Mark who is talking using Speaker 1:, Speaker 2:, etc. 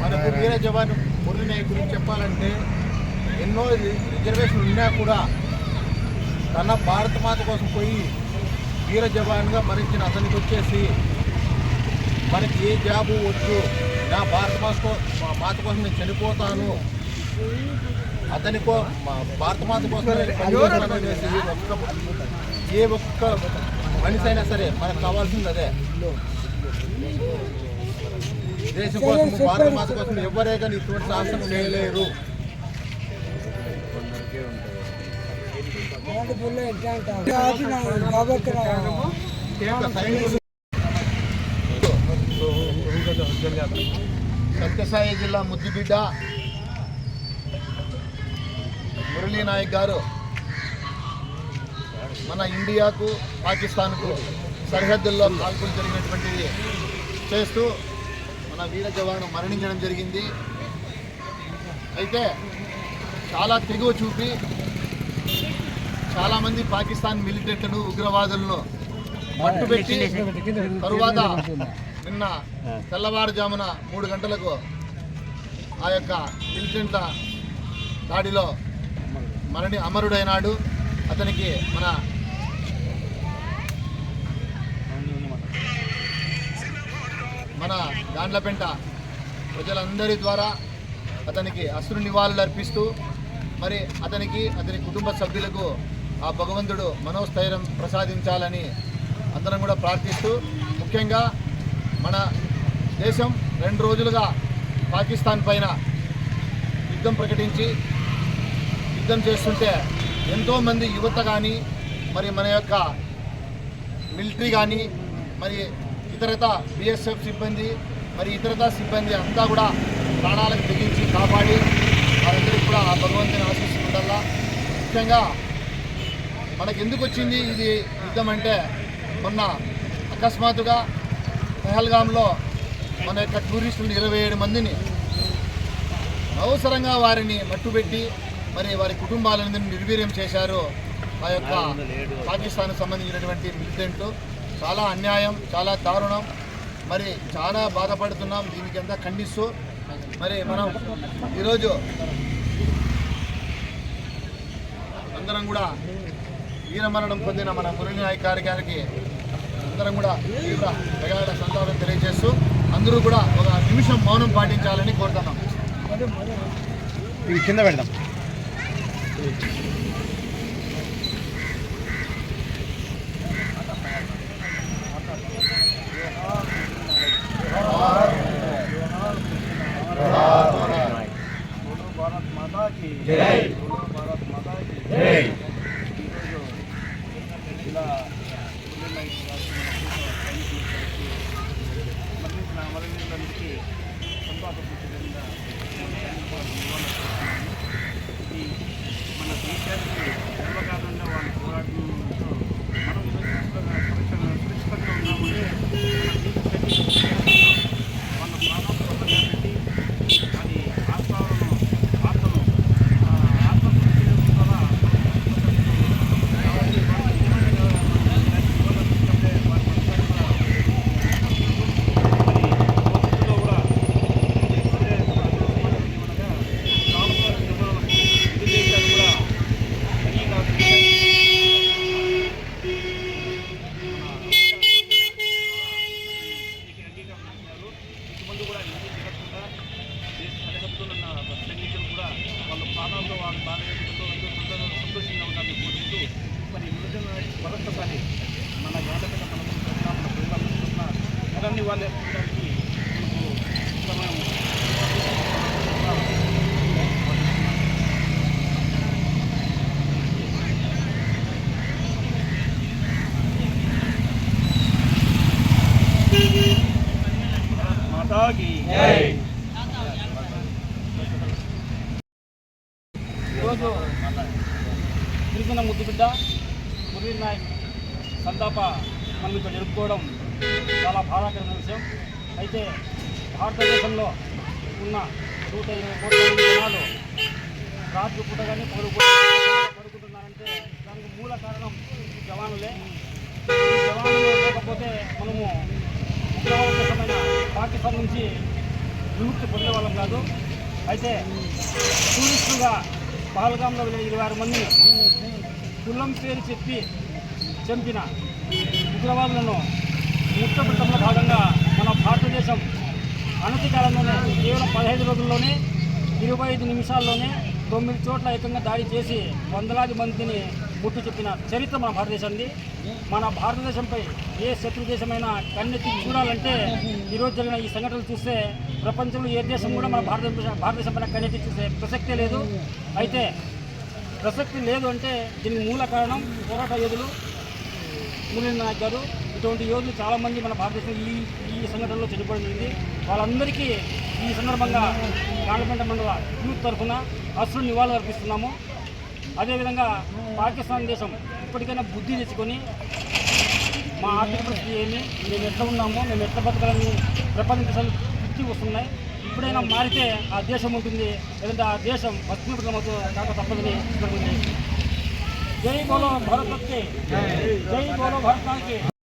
Speaker 1: మనకు వీర జవాన్ మురళి నాయక్ గురించి చెప్పాలంటే ఎన్నో రిజర్వేషన్లు ఉన్నా కూడా తన భారత మాత కోసం పోయి వీర జవాన్గా మరించిన అతనికి వచ్చేసి మనకి ఏ జాబు వద్దు. నా భారత మాత మాత కోసం నేను చనిపోతాను. అతని భారత మాత కోసం ఏ ఒక్క మనిషి అయినా సరే మనకు కావాల్సింది అదే. దేశం కోసం భారత మాత కోసం ఎవరే కానీ ఇటువంటి సాహసం చేయలేరు. ఒక సత్యసాయి జిల్లా ముద్దుబిడ్డ మురళీ నాయక్ గారు మన ఇండియాకు పాకిస్తాన్కు సరిహద్దుల్లో కాల్పులు జరిగినటువంటివి చేస్తూ మన వీర జవాను మరణించడం జరిగింది. అయితే చాలా తెగువ చూపి చాలామంది పాకిస్తాన్ మిలిటెంట్లను ఉగ్రవాదులను మట్టుపెట్టి తరువాత నిన్న తెల్లవారుజామున మూడు గంటలకు ఆ యొక్క మిలిటెంట్ల దాడిలో మరణి అమరుడైనాడు. అతనికి మన మన గాండ్లపెంట ప్రజలందరి ద్వారా అతనికి అశ్రు నివాళులు అర్పిస్తూ మరి అతనికి అతని కుటుంబ సభ్యులకు ఆ భగవంతుడు మనోస్థైర్యం ప్రసాదించాలని అందరం కూడా ప్రార్థిస్తూ ముఖ్యంగా మన దేశం రెండు రోజులుగా పాకిస్తాన్ పైన యుద్ధం ప్రకటించి యుద్ధం చేస్తుంటే ఎంతోమంది యువత కానీ మరి మన యొక్క మిలిటరీ కానీ మరి ఇతరత బిఎస్ఎఫ్ సిబ్బంది మరి ఇతరత సిబ్బంది అంతా కూడా ప్రాణాలకు తెగించి కాపాడి వారందరికీ కూడా ఆ భగవంతుని ఆశిస్తుండల్లా ముఖ్యంగా మనకు ఎందుకు వచ్చింది ఇది యుద్ధం అంటే? మొన్న అకస్మాత్తుగా పహల్గాంలో మన యొక్క టూరిస్టులు ఇరవై ఏడు మందిని అవసరంగా వారిని మట్టుబెట్టి మరి వారి కుటుంబాలను నిర్వీర్యం చేశారు ఆ యొక్క పాకిస్తాన్ సంబంధించినటువంటి మిలిటెంట్ చాలా అన్యాయం చాలా దారుణం. మరి చాలా బాధపడుతున్నాం దీనికి అంతా ఖండిస్తూ. మరి మనం ఈరోజు అందరం కూడా వీరమరణం పొందిన మన మురళి నాయక్ గారి గారికి అందరం కూడా తీవ్ర ప్రగాఢ సంతాపం తెలియజేస్తూ అందరూ కూడా ఒక నిమిషం మౌనం పాటించాలని కోరుతున్నాం
Speaker 2: ఇవి కింద పెడదాం
Speaker 3: భారత్ మాతా కి
Speaker 2: జై.
Speaker 3: భారత్ మాతా కి
Speaker 2: జై.
Speaker 3: ఈరోజు ఇలా కరణి వాళ్ళ. ఈరోజు గిరిజన ముద్దుబిడ్డ మురళీ నాయక్ సంతాప మనం ఇక్కడ జరుపుకోవడం చాలా బాధాకరమైన విషయం. అయితే భారతదేశంలో
Speaker 2: ఉన్న నూట ఇరవై కోట్ల మంది జనాలు రాత్రి పూట కానీ పడుకుంటున్నారంటే దానికి మూల కారణం జవానులే. జవానులు లేకపోతే మనము ఉగ్రవాదమైన పాకిస్తాన్ నుంచి విముక్తి పొందే వాళ్ళం కాదు. అయితే టూరిస్టులుగా పహల్గాంలో వెళ్ళిన ఇరవై ఆరు మంది కులం పేరు చెప్పి చంపిన ఉగ్రవాదులను ముక్తపట్టడంలో భాగంగా మన భారతదేశం అనతి కాలంలోనే కేవలం పదహైదు రోజుల్లోనే ఇరవై ఐదు నిమిషాల్లోనే తొమ్మిది చోట్ల ఏకంగా దాడి చేసి వందలాది మందిని ముట్టు చెప్పిన చరిత్ర మన భారతదేశంది మన భారతదేశంపై ఏ శత్రు దేశమైనా కన్నెత్తి చూడాలంటే ఈరోజు జరిగిన ఈ సంఘటనలు చూస్తే ప్రపంచంలో ఏ దేశం కూడా మన భారతదేశం భారతదేశం పైన కన్నెత్తి చూసే ప్రసక్తే లేదు. అయితే ప్రసక్తి లేదు అంటే దీనికి మూల కారణం పోరాట యోధులు మురళీ నాయక్ గారు ఇటువంటి యోధులు చాలామంది మన భారతదేశం ఈ ఈ సంఘటనలో చనిపోవడం జరిగింది. వాళ్ళందరికీ ఈ సందర్భంగా గాండ్లపేట మండల యూత్ తరఫున అసలు నివాళులు అర్పిస్తున్నాము. అదేవిధంగా పాకిస్తాన్ దేశం ఇప్పటికైనా బుద్ధి తెచ్చుకొని మా ఆర్థిక పరిస్థితి ఏమి మేము ఎట్లా ఉన్నామో మేము ఎట్లా బతకాలని ప్రపంచ దేశాలు వస్తున్నాయి. ఇప్పుడైనా మారితే ఆ దేశం ఉంటుంది లేదంటే ఆ దేశం పశ్చిమతో కాక తప్పదని జరుగుతుంది జై బోలో భరత్ జై బోలో భారతానికి